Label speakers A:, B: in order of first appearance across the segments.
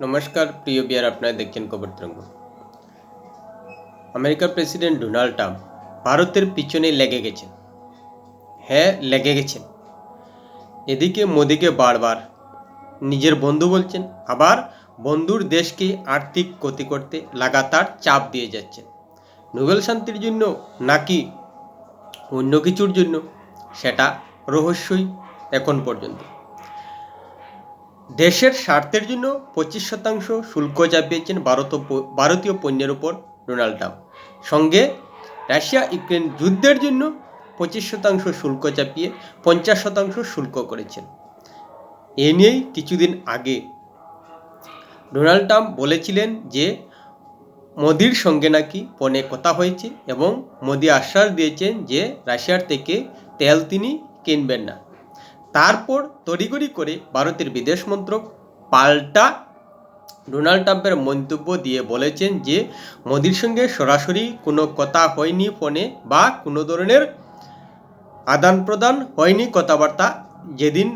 A: নমস্কার, প্রিয় বিয়ার আপনারা দেখছেন খবর তরঙ্গ। আমেরিকার প্রেসিডেন্ট ডোনাল্ড ট্রাম্প ভারতের পিছনে লেগে গেছেন। হ্যাঁ লেগে গেছেন। এদিকে মোদিকে বারবার নিজের বন্ধু বলছেন, আবার বন্ধুর দেশকে আর্থিক ক্ষতি করতে লাগাতার চাপ দিয়ে যাচ্ছেন। নোবেল শান্তির জন্য নাকি অন্য কিছুর জন্য? সেটা রহস্যই এখন পর্যন্ত। দেশের স্বার্থের জন্য পঁচিশ শতাংশ শুল্ক চাপিয়েছেন ভারত ভারতীয় পণ্যের উপর ডোনাল্ড ট্রাম্প। সঙ্গে রাশিয়া ইউক্রেন যুদ্ধের জন্য পঁচিশ শতাংশ শুল্ক চাপিয়ে পঞ্চাশ শতাংশ শুল্ক করেছেন। এ নিয়েই কিছুদিন আগে ডোনাল্ড ট্রাম্প বলেছিলেন যে, মোদির সঙ্গে নাকি ফোনে কথা হয়েছে এবং মোদি আশ্বাস দিয়েছেন যে, রাশিয়ার থেকে তেল তিনি কিনবেন না। তারপর তড়িগড়ি করে ভারতের বিদেশ মন্ত্রক পাল্টা ডোনাল্ড ট্রাম্পের মন্তব্য দিয়ে বলেছেন যে, মোদির সঙ্গে সরাসরি কোনো কথা হয়নি ফোনে বা কোনো ধরনের আদান প্রদান হয়নি কথাবার্তা যেদিন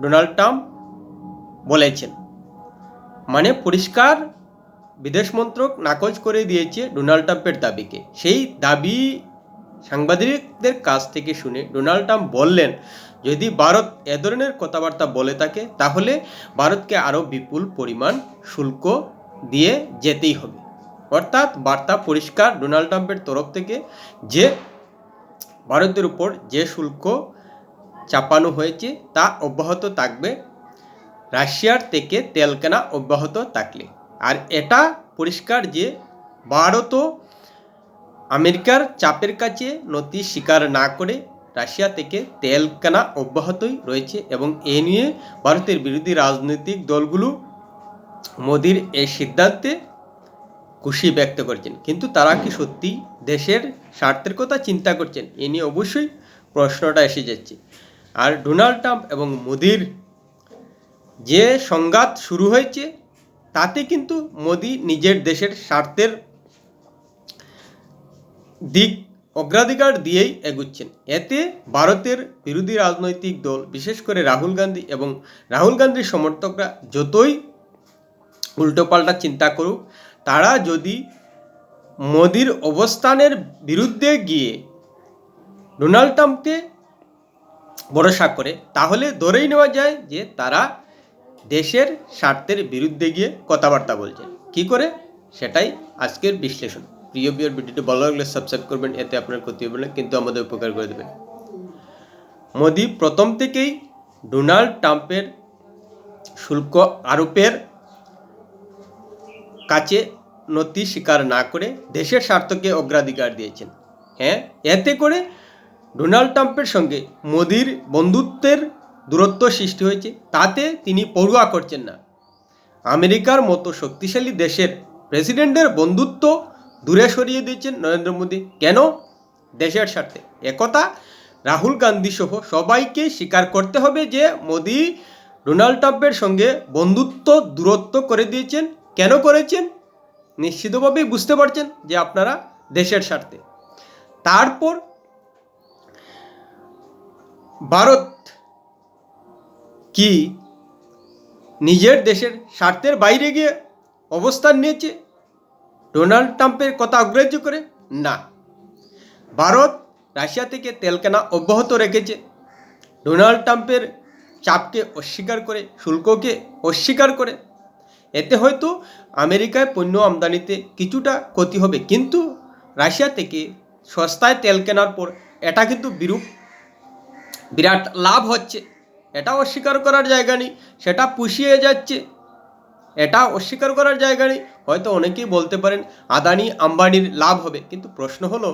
A: ডোনাল্ড ট্রাম্প বলেছেন। মানে পরিষ্কার বিদেশ মন্ত্রক নাকচ করে দিয়েছে ডোনাল্ড ট্রাম্পের দাবিকে। সেই দাবি সাংবাদিকদের কাছ থেকে শুনে ডোনাল্ড ট্রাম্প বললেন যদি ভারত এ ধরনের কথাবার্তা বলে থাকে, তাহলে ভারতকে আরও বিপুল পরিমাণ শুল্ক দিয়ে যেতেই হবে। অর্থাৎ বার্তা পরিষ্কার ডোনাল্ড ট্রাম্পের তরফ থেকে যে ভারতের উপর যে শুল্ক চাপানো হয়েছে, তা অব্যাহত থাকবে। রাশিয়ার থেকে তেল কেনা অব্যাহত থাকলে। আর এটা পরিষ্কার যে ভারতও আমেরিকার চাপের কাছে নথি স্বীকার না করে রাশিয়া থেকে তেল কেনা অব্যাহতই রয়েছে এবং এ নিয়ে ভারতের বিরোধী রাজনৈতিক দলগুলো মোদির এই সিদ্ধান্তে খুশি ব্যক্ত করছেন। কিন্তু তারা কি সত্যি দেশের স্বার্থের কথা চিন্তা করছেন? এ নিয়ে অবশ্যই প্রশ্নটা এসে যাচ্ছে। আর ডোনাল্ড ট্রাম্প এবং মোদির যে সংঘাত শুরু হয়েছে, তাতে কিন্তু মোদি নিজের দেশের স্বার্থের দিক অগ্রাধিকার দিয়েই এগুচ্ছেন। এতে ভারতের বিরোধী রাজনৈতিক দল, বিশেষ করে রাহুল গান্ধী এবং রাহুল গান্ধীর সমর্থকরা যতই উল্টোপাল্টা চিন্তা করুক, তারা যদি মোদির অবস্থানের বিরুদ্ধে গিয়ে ডোনাল্ড ট্রাম্পকে ভরসা করে, তাহলে ধরেই নেওয়া যায় যে তারা দেশের স্বার্থের বিরুদ্ধে গিয়ে কথাবার্তা বলছে কি করে? সেটাই আজকের বিশ্লেষণ। প্রিয় বিয়ার ভিডিওটি ভালো লাগলে সাবস্ক্রাইব করবেন, এতে আপনার ক্ষতি হবে না, কিন্তু আমাদের উপকার করে দেবেন মোদি প্রথম থেকেই ডোনাল্ড ট্রাম্পের শুল্ক আরোপের কাছে নথি স্বীকার না করে দেশের স্বার্থকে অগ্রাধিকার দিয়েছেন। হ্যাঁ এতে করে ডোনাল্ড ট্রাম্পের সঙ্গে মোদির বন্ধুত্বের দূরত্ব সৃষ্টি হয়েছে, তাতে তিনি পড়ুয়া করছেন না। আমেরিকার মতো শক্তিশালী দেশের প্রেসিডেন্টের বন্ধুত্ব দূরে সরিয়ে দিয়েছেন নরেন্দ্র মোদী। কেন? দেশের স্বার্থে। একথা রাহুল গান্ধী সহ সবাইকে স্বীকার করতে হবে যে মোদি ডোনাল্ড ট্রাম্পের সঙ্গে বন্ধুত্ব, দূরত্ব করে দিয়েছেন। কেন করেছেন? নিশ্চিতভাবেই বুঝতে পারছেন যে আপনারা দেশের স্বার্থে। তারপর ভারত কি নিজের দেশের স্বার্থের বাইরে গিয়ে অবস্থান নিয়েছে? ডোনাল্ড ট্রাম্পের কথা অগ্রাহ্য করে, না। ভারত রাশিয়া থেকে তেল কেনা অব্যাহত রেখেছে। ডোনাল্ড ট্রাম্পের চাপকে অস্বীকার করে, শুল্ককে অস্বীকার করে। এতে হয়তো আমেরিকায় পণ্য আমদানিতে কিছুটা ক্ষতি হবে, কিন্তু রাশিয়া থেকে সস্তায় তেল কেনার পর এটা কিন্তু বিরূপ, বিরাট লাভ হচ্ছে। এটা অস্বীকার করার জায়গা নেই, সেটা পুষিয়ে যাচ্ছে। এটা অস্বীকার করার জায়গা নেই। হয়তো অনেকেই বলতে পারেন, আদানি আম্বানির লাভ হবে। কিন্তু প্রশ্ন হলো,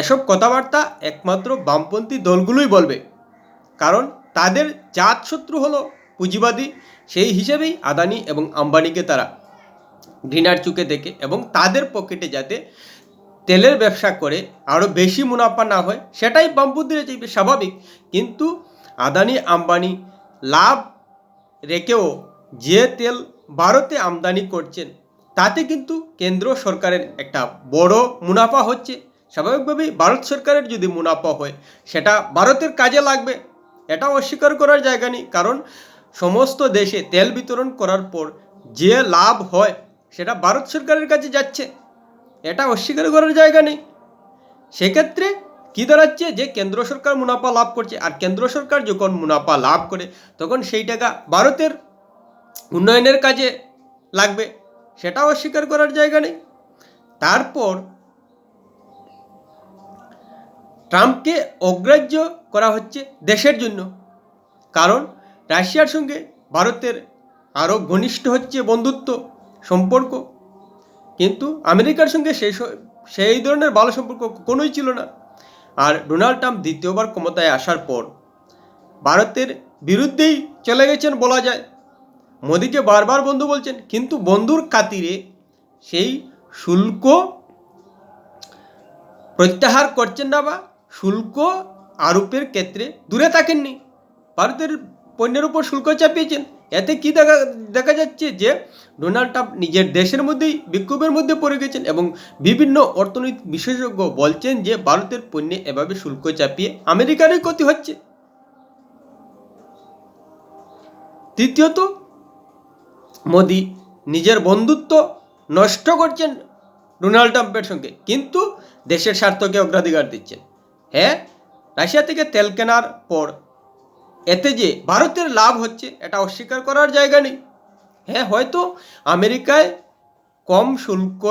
A: এসব কথাবার্তা একমাত্র বামপন্থী দলগুলোই বলবে। কারণ তাদের জাত শত্রু হলো পুঁজিবাদী, সেই হিসেবেই আদানি এবং আম্বানিকে তারা ঘৃণার চুকে দেখে এবং তাদের পকেটে যাতে তেলের ব্যবসা করে, আরও বেশি মুনাফা না হয়, সেটাই বামপন্থীরা চাইবে, স্বাভাবিক। কিন্তু আদানি, আম্বানি লাভ রেখেও যে তেল ভারতে আমদানি করছেন। তাতে কিন্তু কেন্দ্র সরকারের একটা বড় মুনাফা হচ্ছে। স্বাভাবিকভাবেই ভারত সরকারের যদি মুনাফা হয়, সেটা ভারতের কাজে লাগবে। এটা অস্বীকার করার জায়গা নেই, কারণ সমস্ত দেশে তেল বিতরণ করার পর যে লাভ হয়, সেটা ভারত সরকারের কাছে যাচ্ছে। এটা অস্বীকার করার জায়গা নেই। সেক্ষেত্রে কী দাঁড়াচ্ছে যে কেন্দ্র সরকার মুনাফা লাভ করছে, আর কেন্দ্র সরকার যখন মুনাফা লাভ করে, তখন সেই টাকা ভারতের উন্নয়নের কাজে লাগবে, সেটাও অস্বীকার করার জায়গা নেই। তারপর ট্রাম্পকে অগ্রাহ্য করা হচ্ছে দেশের জন্য, কারণ রাশিয়ার সঙ্গে ভারতের আরও ঘনিষ্ঠ হচ্ছে বন্ধুত্ব, সম্পর্ক। কিন্তু আমেরিকার সঙ্গে সেই সেই ধরনের ভালো সম্পর্ক কোনোই ছিল না। আর ডোনাল্ড ট্রাম্প দ্বিতীয়বার ক্ষমতায় আসার পর ভারতের বিরুদ্ধেই চলে গেছেন বলা যায়। মোদিকে বারবার বন্ধু বলছেন, কিন্তু বন্ধুর খাতিরে সেই শুল্ক প্রত্যাহার করছেন না বা শুল্ক আরোপের ক্ষেত্রে দূরে থাকেননি। ভারতের পণ্যের উপর শুল্ক চাপিয়েছেন। এতে কি দেখা দেখা যাচ্ছে যে ডোনাল্ড ট্রাম্প নিজের দেশের মধ্যেই বিক্ষোভের মধ্যে পড়ে গেছেন এবং বিভিন্ন অর্থনৈতিক বিশেষজ্ঞ বলছেন যে ভারতের পণ্যে এভাবে শুল্ক চাপিয়ে আমেরিকারই ক্ষতি হচ্ছে। তৃতীয়ত মোদি নিজের বন্ধুত্ব নষ্ট করছেন ডোনাল্ড ট্রাম্পের সঙ্গে। কিন্তু দেশের স্বার্থকে অগ্রাধিকার দিচ্ছেন। হ্যাঁ রাশিয়া থেকে তেল কেনার পর এতে যে ভারতের লাভ হচ্ছে, এটা অস্বীকার করার জায়গা নেই। হ্যাঁ হয়তো আমেরিকায় কম শুল্ক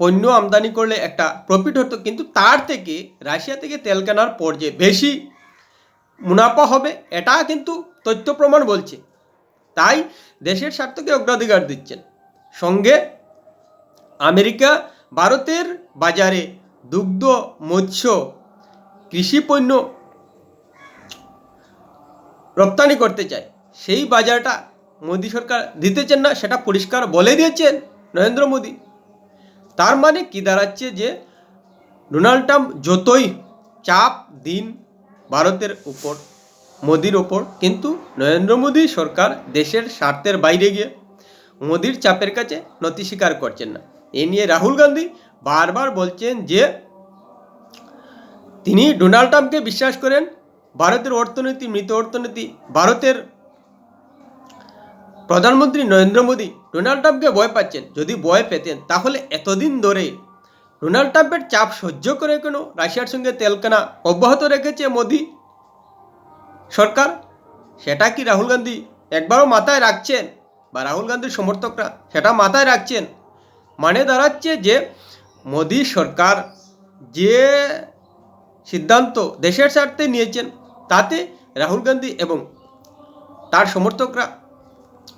A: পণ্য আমদানি করলে একটা প্রফিট হতো, কিন্তু তার থেকে রাশিয়া থেকে তেল কেনার পর যে বেশি মুনাফা হবে, এটা কিন্তু তথ্য প্রমাণ বলছে। তাই দেশের স্বার্থকে অগ্রাধিকার দিচ্ছেন। সঙ্গে আমেরিকা, ভারতের বাজারে দুগ্ধ, মৎস্য, কৃষি পণ্য রপ্তানি করতে চায়, সেই বাজারটা মোদী সরকার দিতেছেন না, সেটা পরিষ্কার বলে দিয়েছেন নরেন্দ্র মোদী। তার মানে কি দাঁড়াচ্ছে যে ডোনাল্ড ট্রাম্প যতই চাপ দিন ভারতের উপর মোদির ওপর। কিন্তু নরেন্দ্র মোদী সরকার দেশের স্বার্থের বাইরে গিয়ে মোদির চাপের কাছে নতি স্বীকার করছেন না। এ নিয়ে রাহুল গান্ধী বারবার বলছেন যে, তিনি ডোনাল্ড ট্রাম্পকে বিশ্বাস করেন, ভারতের অর্থনীতি, মৃত অর্থনীতি, ভারতের প্রধানমন্ত্রী নরেন্দ্র মোদী ডোনাল্ড ট্রাম্পকে ভয় পাচ্ছেন। যদি ভয় পেতেন, তাহলে এতদিন ধরে ডোনাল্ড ট্রাম্পের চাপ সহ্য করে কেন রাশিয়ার সঙ্গে তেলকানা অব্যাহত রেখেছে মোদি। সরকার, সেটা কি রাহুল গান্ধী একবারও মাথায় রাখছেন? বা রাহুল গান্ধীর সমর্থকরা সেটা মাথায় রাখছেন? মানে দাঁড়াচ্ছে যে মোদি সরকার যে সিদ্ধান্ত দেশের স্বার্থে নিয়েছেন, তাতে রাহুল গান্ধী এবং তার সমর্থকরা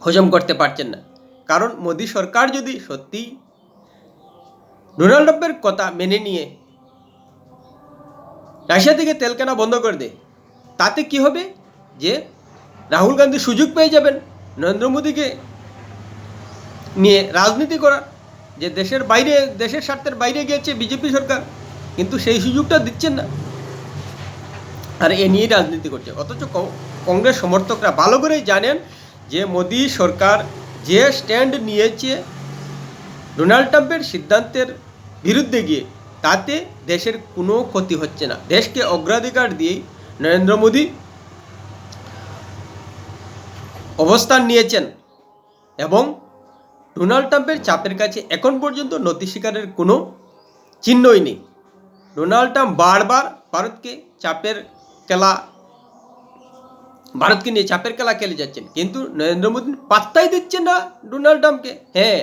A: হজম করতে পারছেন না। কারণ মোদী সরকার যদি সত্যি ডোনাল্ড ট্রাম্পের কথা মেনে নিয়ে রাশিয়া থেকে তেল কেনা বন্ধ করে দেয় তাতে কি হবে? যে রাহুল গান্ধী সুযোগ পেয়ে যাবেন নরেন্দ্র মোদীকে নিয়ে রাজনীতি করার। যে দেশের বাইরে, দেশের স্বার্থের বাইরে গিয়েছে বিজেপি সরকার, কিন্তু সেই সুযোগটা দিচ্ছেন না। আর এ নিয়েই রাজনীতি করছে। অথচ কংগ্রেস সমর্থকরা ভালো করেই জানেন যে মোদী সরকার যে স্ট্যান্ড নিয়েছে ডোনাল্ড ট্রাম্পের সিদ্ধান্তের বিরুদ্ধে গিয়ে, তাতে দেশের কোনো ক্ষতি হচ্ছে না। দেশকে অগ্রাধিকার দিয়েই নরেন্দ্র মোদী অবস্থান নিয়েছেন এবং ডোনাল্ড ট্রাম্পের চাপের কাছে এখন পর্যন্ত নতি স্বীকারের কোনো চিহ্নই নেই। ডোনাল্ড ট্রাম্প বারবার ভারতকে চাপের খেলা, ভারতকে নিয়ে চাপের খেলা খেলে যাচ্ছেন। কিন্তু নরেন্দ্র মোদী পাত্তাই দিচ্ছেন না ডোনাল্ড ট্রাম্পকে। হ্যাঁ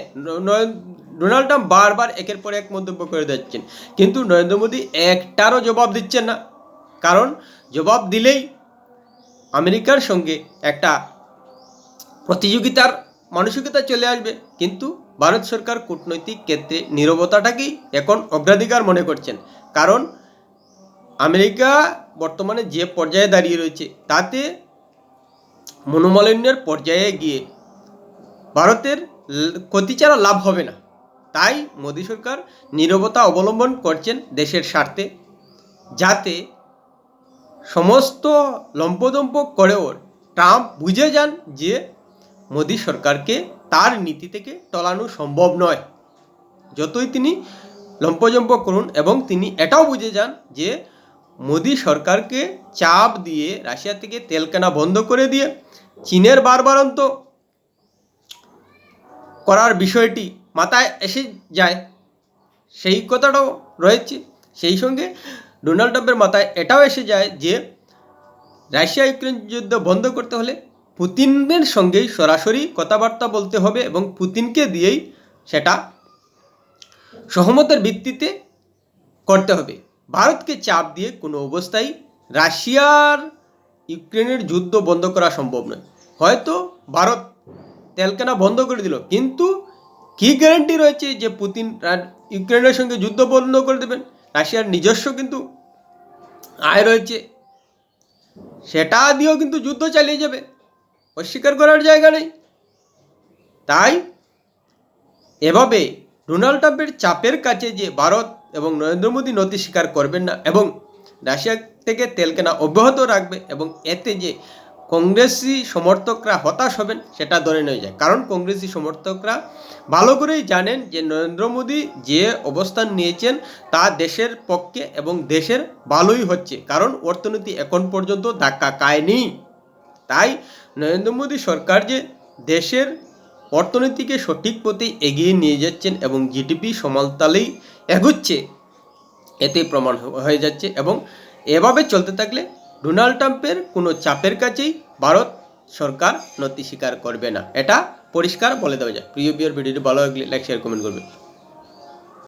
A: ডোনাল্ড ট্রাম্প বারবার একের পর এক মন্তব্য করে যাচ্ছেন। কিন্তু নরেন্দ্র মোদী একটারও জবাব দিচ্ছেন না। কারণ জবাব দিলেই আমেরিকার সঙ্গে একটা প্রতিযোগিতার মানসিকতা চলে আসবে। কিন্তু ভারত সরকার কূটনৈতিক ক্ষেত্রে নীরবতাটাকেই এখন অগ্রাধিকার মনে করছেন। কারণ আমেরিকা বর্তমানে যে পর্যায়ে দাঁড়িয়ে রয়েছে, তাতে মনোমালিন্যের পর্যায়ে গিয়ে ভারতের ক্ষতি ছাড়া লাভ হবে না। তাই মোদী সরকার নীরবতা অবলম্বন করছেন দেশের স্বার্থে, যাতে সমস্ত লম্পদম্প করেও ট্রাম্প বুঝে যান যে মোদী সরকারকে তার নীতি থেকে টলানো সম্ভব নয়। যতই তিনি লম্পজম্প করুন এবং তিনি এটাও বুঝে যান যে মোদী সরকারকে চাপ দিয়ে রাশিয়া থেকে তেল কেনা বন্ধ করে দিয়ে চীনের বারবারন্ত করার বিষয়টি মাথায় এসে যায়। সেই কথাটাও রয়েছে। সেই সঙ্গে ডোনাল্ড ট্রাম্পের মাথায় এটাও এসে যায় যে রাশিয়া ইউক্রেন যুদ্ধ বন্ধ করতে হলে পুতিনের সঙ্গেই সরাসরি কথাবার্তা বলতে হবে এবং পুতিনকে দিয়েই সেটা সহমতের ভিত্তিতে করতে হবে। ভারতকে চাপ দিয়ে কোনো অবস্থায় রাশিয়ার ইউক্রেনের যুদ্ধ বন্ধ করা সম্ভব নয়। হয়তো ভারত তেল কেনা বন্ধ করে দিল, কিন্তু কি গ্যারান্টি রয়েছে যে পুতিন ইউক্রেনের সঙ্গে যুদ্ধ বন্ধ করে দেবেন? রাশিয়ার নিজস্ব কিন্তু আয় রয়েছে। সেটা দিয়েও কিন্তু যুদ্ধ চালিয়ে যাবে। অস্বীকার করার জায়গা নেই। তাই এভাবে ডোনাল্ড ট্রাম্পের চাপের কাছে যে ভারত এবং নরেন্দ্র মোদী নথি স্বীকার করবেন না এবং রাশিয়া থেকে তেল কেনা অব্যাহত রাখবে এবং এতে যে কংগ্রেসি সমর্থকরা হতাশ হবেন, সেটা ধরে নিয়ে যায়। কারণ কংগ্রেসি সমর্থকরা ভালো করেই জানেন যে নরেন্দ্র মোদী যে অবস্থান নিয়েছেন, তা দেশের পক্ষে এবং দেশের ভালোই হচ্ছে। কারণ অর্থনীতি এখন পর্যন্ত ধাক্কা খায়নি। তাই নরেন্দ্র মোদী সরকার যে দেশের অর্থনীতিকে সঠিক পথে এগিয়ে নিয়ে যাচ্ছেন এবং জিডিপি সমালতালেই এগুচ্ছে এতে প্রমাণ হয়ে যাচ্ছে এবং এভাবে চলতে থাকলে ডোনাল্ড ট্রাম্পের কোনো চাপের কাছেই ভারত সরকার নতি স্বীকার করবে না। এটা পরিষ্কার বলে দেওয়া যায়। প্রিয় বিয়ার ভিডিওটি ভালো লাগলে লাইক শেয়ার কমেন্ট করবে।